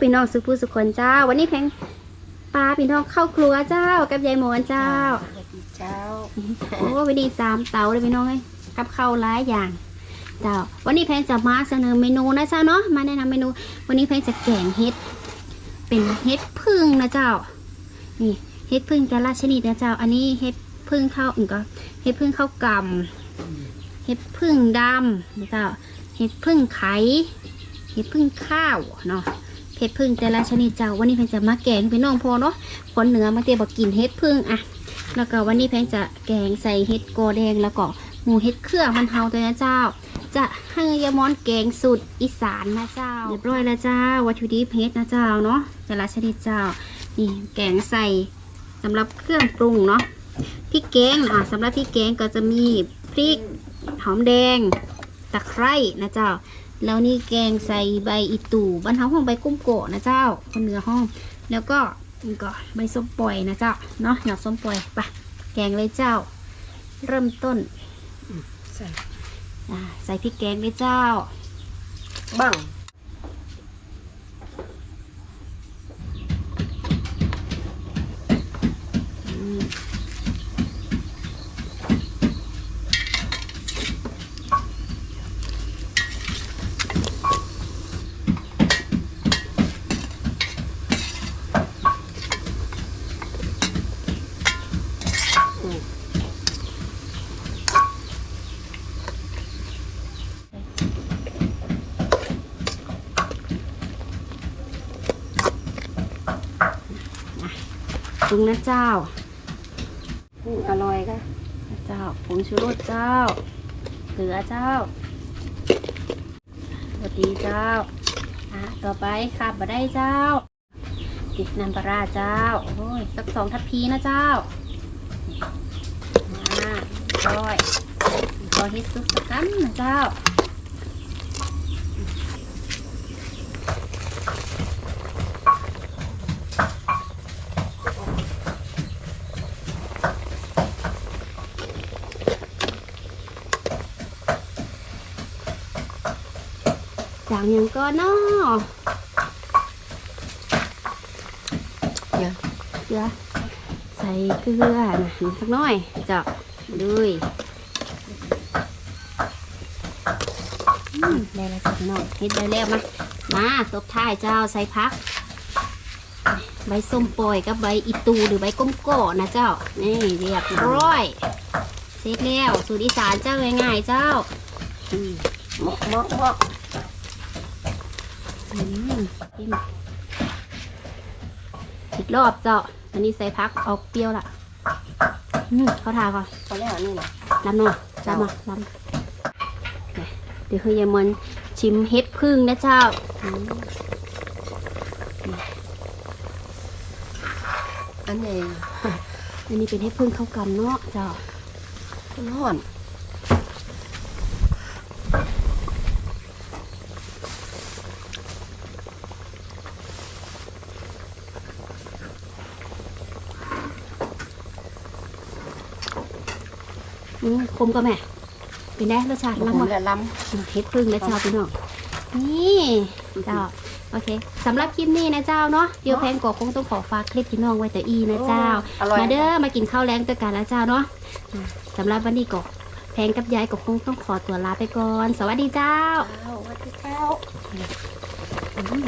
พี่น้องสุภูสุคนเจ้า วันนี้แพงปลาพี่น้องเข้าครัวเจ้ากับยายหมอนเจ้าสวัสดีเจ้าโอ้วันนี้สามเตาเลยพี่น้องเอ้ยกับข้าวหลายอย่างเจ้า วันนี้แพงจะมาเสนอเมนูนะเจ้าเนาะมาแนะนำเมนู วันนี้แพงจะแกงเห็ด เป็นเห็ดพึ่งนะเจ้า นี่เห็ดพึ่งแต่ละชนิดนะเจ้า อันนี้เห็ดพึ่งข้าวอื่นก็เห็ดพึ่งข้าวกำเห็ดพึ่งดำนะเจ้าเห็ดพึ่งไข่เห็ดพึ่งข้าวเนาะ เห็ดพึ่งแต่ละชนิดเจ้าวันนี้แพงจะมาแกงพี่น้องพอเนาะคนเหนือมาเตียบอกกินเห็ดพึ่งอะแล้วก็วันนี้แพงจะแกงใส่เห็ดโกแดงแล้วก็หมูเห็ดเครื่องมันเทาตัวนะเจ้า จะให้ยามอนแกงสูตรอีสานนะเจ้าเรียบร้อยแล้วเจ้าวัตถุดิบเห็ดนะเจ้าเนาะแต่ละชนิดเจ้านี่แกงใส่สำหรับเครื่องปรุงเนาะพริกแกงอะสำหรับพริกแกงก็จะมีพริกหอมแดงตะไคร้นะเจ้า แล้วนี่แกงใส่ใบอีตู่บ้านเฮาห้องใบกุ้มโกะนะเจ้า คนเหนือห้อง แล้วก็นี่ก็ใบส้มปล่อยนะเจ้า เนาะหยอดส้มปล่อยไปแกงเลยเจ้า เริ่มต้นใส่อ่าใส่พริกแกงเลยเจ้าบัง ป รุงนะเจ้าอืมอร่อยค่ะนะเจ้าผงชูรสเจ้า เกลือเจ้าสวัสดีเจ้าอะต่อไปขาดบะได้เจ้าติดน้ำปลาร้าเจ้า โอ้ย สักสองทัพพีนะเจ้ามาร้อยขอเฮ็ดซุปสักกันนะเจ้า อย่างยังก็นอเดี๋ยวเกลือใส่เกลือนะสักหน่อยเจ้าด้วยได้แล้วสักหน่อยเฮ็ดได้แล้วมา มาตบท้ายเจ้าใส่พัก ใบส้มปล่อยกับใบอีตูหรือใบก้มโก้นะเจ้า นี่เรียบร้อย เสร็จแล้ว สูตรอีสานเจ้าง่ายๆเจ้ามเหมาะเหมาะเหมาะ อืมจิ้มอีกรอบเจ้า อันนี้ใส่พักออกเปรี้ยวละอืมเขาทาก่อนพอแล้วนี่นะลำหน่อยลำมาลำเนี่ยเดี๋ยวคือยายมอนชิมเฮ็ดพึ่งนะเจ้าอืมอันนี้อันนี้เป็นเฮ็ดพึ่งเข้าวกำเนาะเจ้าร้อน อืมคมก็แม่ เป็นไงรสชาติล้ล้ำำบ่และล้เฮ็ดพึ่งนะเจ้าพี่น้องนี่เจ้าโอเคสำหรับคลิปนี้นะเจ้าเนาะเดี๋ยวแพงกว่าคงต้องขอฝากคลิปพี่น้องไว้แต่อีำนะเจ้าอร่อย มาเด้อมากินข้าวแรงด้วยกันนะเจ้าเนาะอ่าสำหรับวันนี้ก็แพงกับยายก็คงต้องขอตัวลาไปก่อน สวัสดีเจ้า เจ้าสวัสดีเจ้า อืม